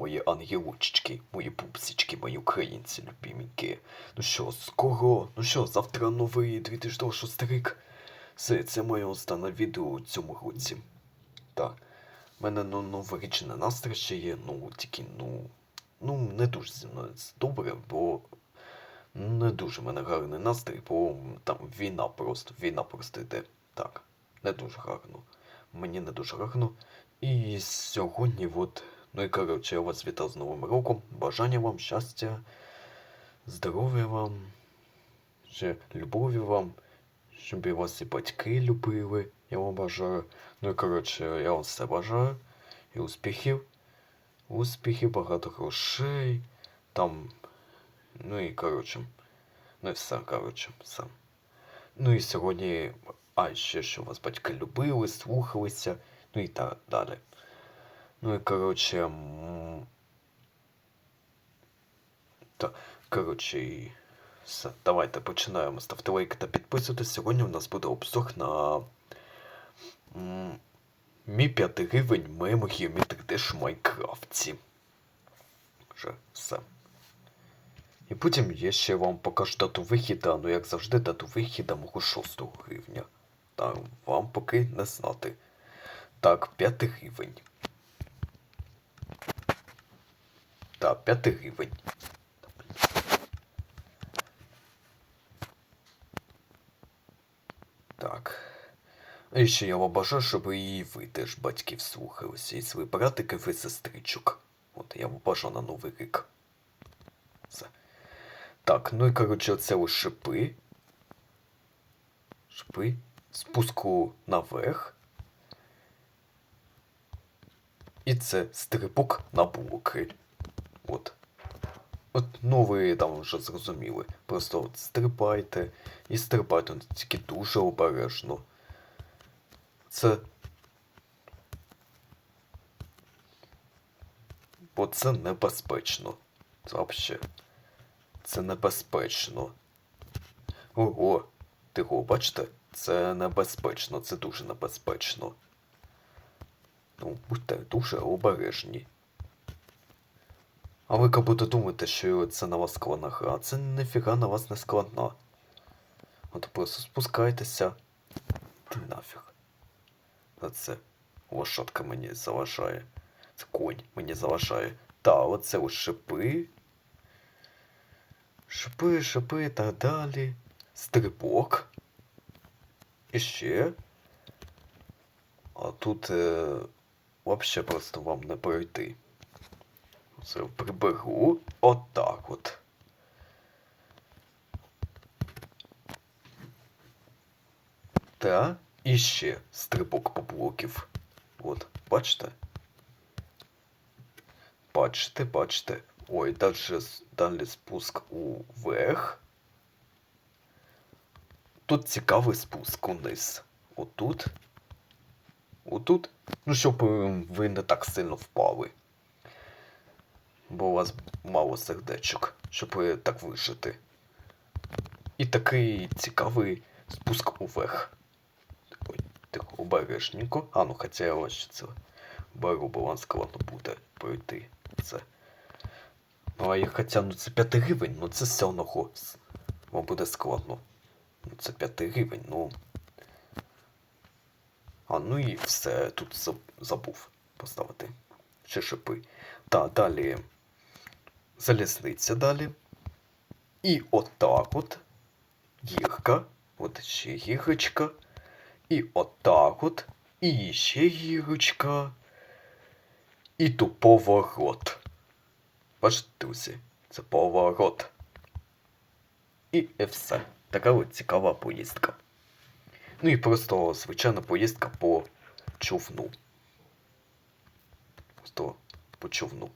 мої ангелочки, мої пупсички, мої українці любименькі. Ну що, скоро, ну що, завтра новий 2006 рік. Все, це моє останнє відео у цьому році. Так. У мене ну, новорічний настрій ще є, ну тільки, ну, ну, не дуже зі мною це добре, бо не дуже в мене гарний настрій, бо там війна просто, війна просто йде. Так, не дуже гарно. Мені не дуже гарно. І сьогодні, от, ну і коротше, я вас вітав з Новим роком. Бажання вам щастя, здоров'я вам, ще любові вам, щоб і вас і батьки любили, я вам бажаю. Ну і коротше, я вам все бажаю. І успіхів. Успіхів, багато грошей. Там. Ну і коротше. Ну і все, коротше, все. Ну і сьогодні. А ще що вас батьки любили, слухалися, ну і так далі. Ну і коротше. Та, коротше, і все. Давайте починаємо. Ставте лайк та підписуйтесь. Сьогодні у нас буде обзор на. м, Мій п'ятий рівень моєму геометрі в Майнкрафті. Вже все. І потім я ще вам покажу дату вихіда, ну як завжди, дату вихіда мого 6 рівня. Та вам поки не знати. Так, п'ятий рівень. Так, п'ятий рівень. Так. І ще я вам бажаю, щоб і ви теж батьків слухалися, і свої братиків і сестричок. От я вам бажаю на Новий рік. Все. Так, ну і коротше, оце ось шипи. Шипи. Спуску наверх. І це стрибок на блоки. От. От, ну ви там вже зрозуміли. Просто от стрибайте і стрибайте, тільки дуже обережно. Це. Бо це небезпечно. Це взагалі. Це небезпечно. Ого, тихо, бачите? Це небезпечно, це дуже небезпечно. Ну, будьте дуже обережні. А ви як будто думаєте, що це на вас складна гра. Це ніфіга на вас не складна. От просто спускайтеся. Ти нафіг. А це лошадка мені заважає. Це конь мені заважає. Та, оце ось шипи. Шипи, шипи і так далі. Стрибок. І ще. А тут е, вообще просто вам не пройти. Це приберу. Отак от. Та і ще стрибок по блоків. От, бачите? Бачите, бачите. Ой, с- далі спуск уверх. Тут цікавий спуск униз. Отут. Отут. Ну, щоб е, ви не так сильно впали. Бо у вас мало сердечок, щоб е, так вижити. І такий цікавий спуск уверх. Ой, тихо, обережненько. А, ну хоча я ось це беру, бо вам складно буде пройти це. Ну, а я хоча, ну це п'ятий рівень, ну це все одного. с- Вам буде складно. Ну це п'ятий рівень, ну. А, ну і все, тут забув поставити. Ще шипи. Та, далі. Залізниця далі. І отак от. Гірка. От ще гірочка. І отак от. І ще гірочка. І тут поворот. Бачите, друзі, це поворот. І все. Така от цікава поїздка. Ну і просто звичайна поїздка по човну. Просто по човну.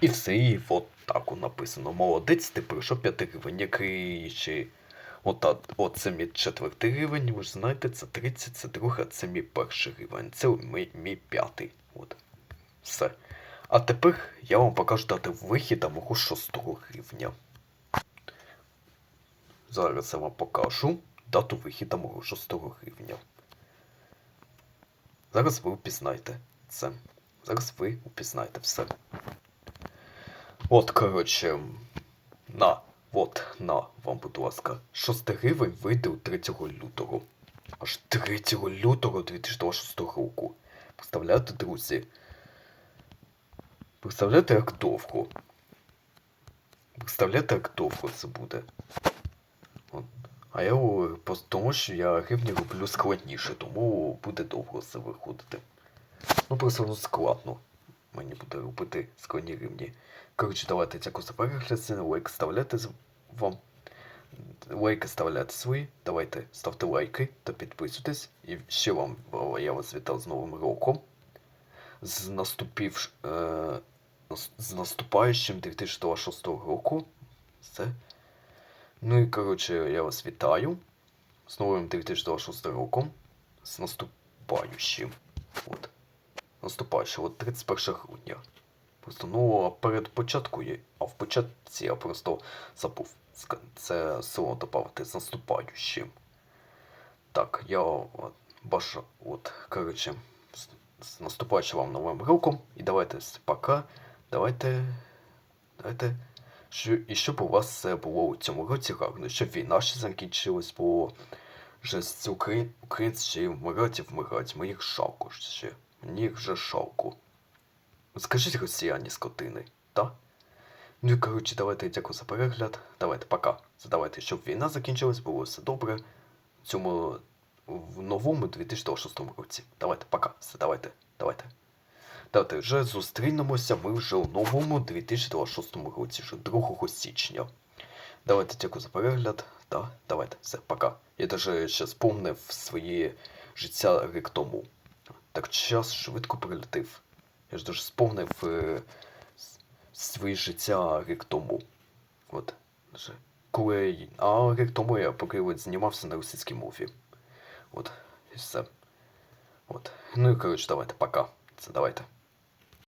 І все, і от так от написано. Молодець, ти пройшов п'ятий рівень, який ще. Ота, оце мій четвертий рівень, ви ж знаєте, це 30, це друга, це мій перший рівень. Це мій, мій п'ятий. От. Все. А тепер я вам покажу дати вихіда мого шостого рівня. Зараз я вам покажу дату вихіда мого шостого рівня. Зараз ви впізнаєте це. Зараз ви впізнаєте все. От, коротше, на, от, на, вам, будь ласка, 6 гривень вийде у 3 лютого. Аж 3 лютого 2026 року. Представляєте, друзі? Представляєте, як довго? Представляєте, як довго це буде? От. А я просто тому що я гривні роблю складніше, тому буде довго це виходити. Ну просто ну, складно. Мені буде робити складні гривні. Коротше, давайте дякую за перегляд, лайк ставляти з- вам. Лайки ставляти свої, давайте ставте лайки та підписуйтесь. І ще вам я вас вітав з Новим роком. З наступів, е, з наступаючим 2026 року. Все. Ну і коротше, я вас вітаю. З новим 2026 роком. З наступаючим. От. Наступаючим, от 31 грудня. Просто ну а перед початку є. А в початці я просто забув це слово додати з наступаючим. Так, я бажаю, от, коротше, з, наступаючим вам новим роком. І давайте пока. Давайте. Давайте. Що, і щоб у вас все було у цьому році гарно, щоб війна ще закінчилась, бо вже з Украї... українці ще й вмирать і вмирать. Мені їх жалко ще. Мені їх вже. Скажіть росіяні скотини, так? Ну коротше, давайте дякую за перегляд. Давайте, пока. Задавайте, щоб війна закінчилась, було все добре. В цьому в новому 2026 році. Давайте, пока. Все, давайте, давайте. Вже зустрінемося ми вже у новому 2026 році, вже 2 січня. Давайте дякую за перегляд. Да, давайте, все, пока. Я даже ще спомнив своє життя рік тому. Так час швидко прилетив. Я ж дуже сповнив е, своє життя рік тому. От. Коли... А рік тому я поки от знімався на російській мові. От, і все. От. Ну і коротше, давайте, пока. Це давайте.